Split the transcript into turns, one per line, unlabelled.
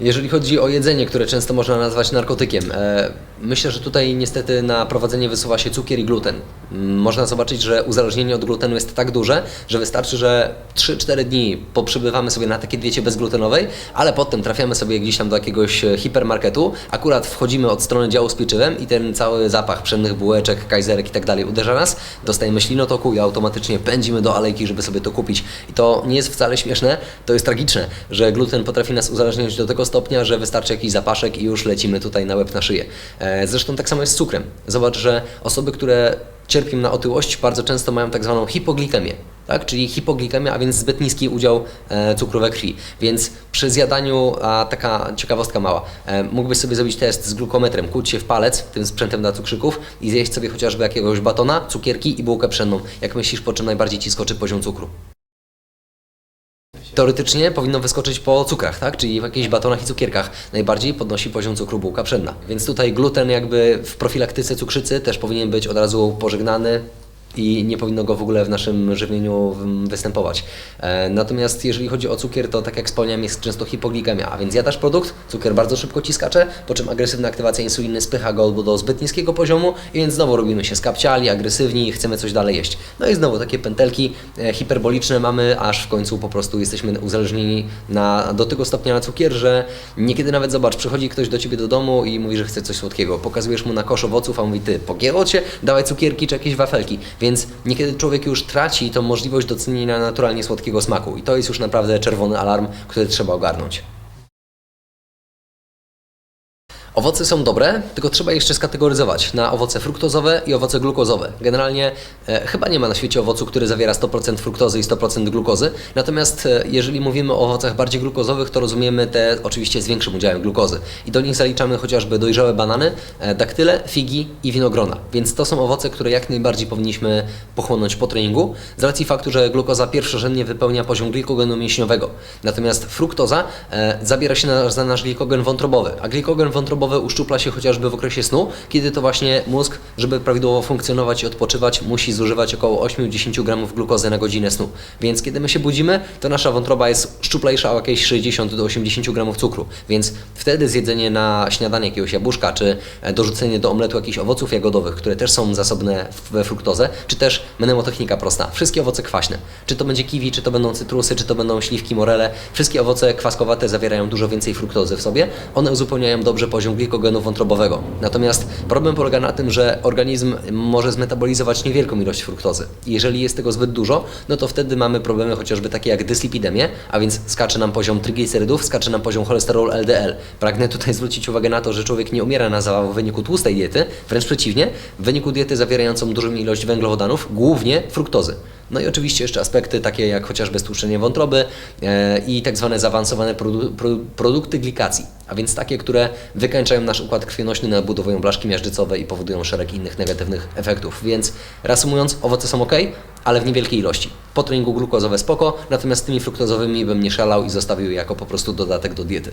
Jeżeli chodzi o jedzenie, które często można nazwać narkotykiem, e, myślę, że tutaj niestety na prowadzenie wysuwa się cukier i gluten. Mm, Można zobaczyć, że uzależnienie od glutenu jest tak duże, że wystarczy, że 3-4 dni poprzybywamy sobie na takiej diecie bezglutenowej, ale potem trafiamy sobie gdzieś tam do jakiegoś e, hipermarketu, akurat wchodzimy od strony działu z pieczywem i ten cały zapach pszennych bułeczek, kajzerek i tak dalej uderza nas, dostajemy ślinotoku i automatycznie pędzimy do alejki, żeby sobie to kupić. I to nie jest wcale śmieszne, to jest tragiczne, że gluten potrafi nas uzależniać do tego stopnia, że wystarczy jakiś zapaszek i już lecimy tutaj na łeb na szyję. E, Zresztą tak samo jest z cukrem. Zobacz, że osoby, które cierpią na otyłość, bardzo często mają tak zwaną hipoglikemię. Tak? Czyli hipoglikemia, a więc zbyt niski udział e, cukru we krwi. Więc przy zjadaniu, a taka ciekawostka mała, e, mógłbyś sobie zrobić test z glukometrem, kuć się w palec, tym sprzętem dla cukrzyków i zjeść sobie chociażby jakiegoś batona, cukierki i bułkę pszenną. Jak myślisz, po czym najbardziej Ci skoczy poziom cukru? Teoretycznie powinno wyskoczyć po cukrach, tak? Czyli w jakichś batonach i cukierkach. Najbardziej podnosi poziom cukru bułka pszenna. Więc tutaj gluten jakby w profilaktyce cukrzycy też powinien być od razu pożegnany i nie powinno go w ogóle w naszym żywieniu mm, występować. E, natomiast jeżeli chodzi o cukier, to tak jak wspomniałem, jest często hipoglikemia, a więc jadasz produkt, cukier bardzo szybko ci skacze, po czym agresywna aktywacja insuliny spycha go albo do zbyt niskiego poziomu i więc znowu robimy się skapciali, agresywni, chcemy coś dalej jeść. No i znowu takie pętelki e, hiperboliczne mamy, aż w końcu po prostu jesteśmy uzależnieni na, do tego stopnia na cukier, że niekiedy nawet zobacz, przychodzi ktoś do ciebie do domu i mówi, że chce coś słodkiego. Pokazujesz mu na kosz owoców, a mówi, ty, pogięło cię, dawaj cukierki czy jakieś wafelki. Więc niekiedy człowiek już traci tą możliwość docenienia naturalnie słodkiego smaku. I to jest już naprawdę czerwony alarm, który trzeba ogarnąć. Owoce są dobre, tylko trzeba je jeszcze skategoryzować na owoce fruktozowe i owoce glukozowe. Generalnie e, chyba nie ma na świecie owocu, który zawiera 100% fruktozy i 100% glukozy. Natomiast e, jeżeli mówimy o owocach bardziej glukozowych, to rozumiemy te oczywiście z większym udziałem glukozy. I do nich zaliczamy chociażby dojrzałe banany, e, daktyle, figi i winogrona. Więc to są owoce, które jak najbardziej powinniśmy pochłonąć po treningu, z racji faktu, że glukoza pierwszorzędnie wypełnia poziom glikogenu mięśniowego. Natomiast fruktoza e, zabiera się na, za nasz glikogen wątrobowy, a glikogen wątrobowy uszczupla się chociażby w okresie snu, kiedy to właśnie mózg, żeby prawidłowo funkcjonować i odpoczywać, musi zużywać około 8-10 gramów glukozy na godzinę snu. Więc kiedy my się budzimy, to nasza wątroba jest szczuplejsza o jakieś 60 do 80 gramów cukru. Więc wtedy zjedzenie na śniadanie jakiegoś jabłuszka, czy e, dorzucenie do omletu jakichś owoców jagodowych, które też są zasobne we fruktozę, czy też mnemotechnika prosta. Wszystkie owoce kwaśne. Czy to będzie kiwi, czy to będą cytrusy, czy to będą śliwki, morele. Wszystkie owoce kwaskowate zawierają dużo więcej fruktozy w sobie. One uzupełniają dobrze poziom glikogenu wątrobowego. Natomiast problem polega na tym, że organizm może zmetabolizować niewielką ilość fruktozy. Jeżeli jest tego zbyt dużo, no to wtedy mamy problemy chociażby takie jak dyslipidemię, a więc skacze nam poziom triglicerydów, skacze nam poziom cholesterolu LDL. Pragnę tutaj zwrócić uwagę na to, że człowiek nie umiera na zawał w wyniku tłustej diety, wręcz przeciwnie, w wyniku diety zawierającą dużą ilość węglowodanów, głównie fruktozy. No i oczywiście jeszcze aspekty takie jak chociażby stłuszczenie wątroby e, i tak zwane zaawansowane produ produ produkty glikacji, a więc takie, które wykańczają nasz układ krwionośny, nabudowują blaszki miażdżycowe i powodują szereg innych negatywnych efektów. Więc reasumując, owoce są ok, ale w niewielkiej ilości. Po treningu glukozowe spoko, natomiast tymi fruktozowymi bym nie szalał i zostawił jako po prostu dodatek do diety.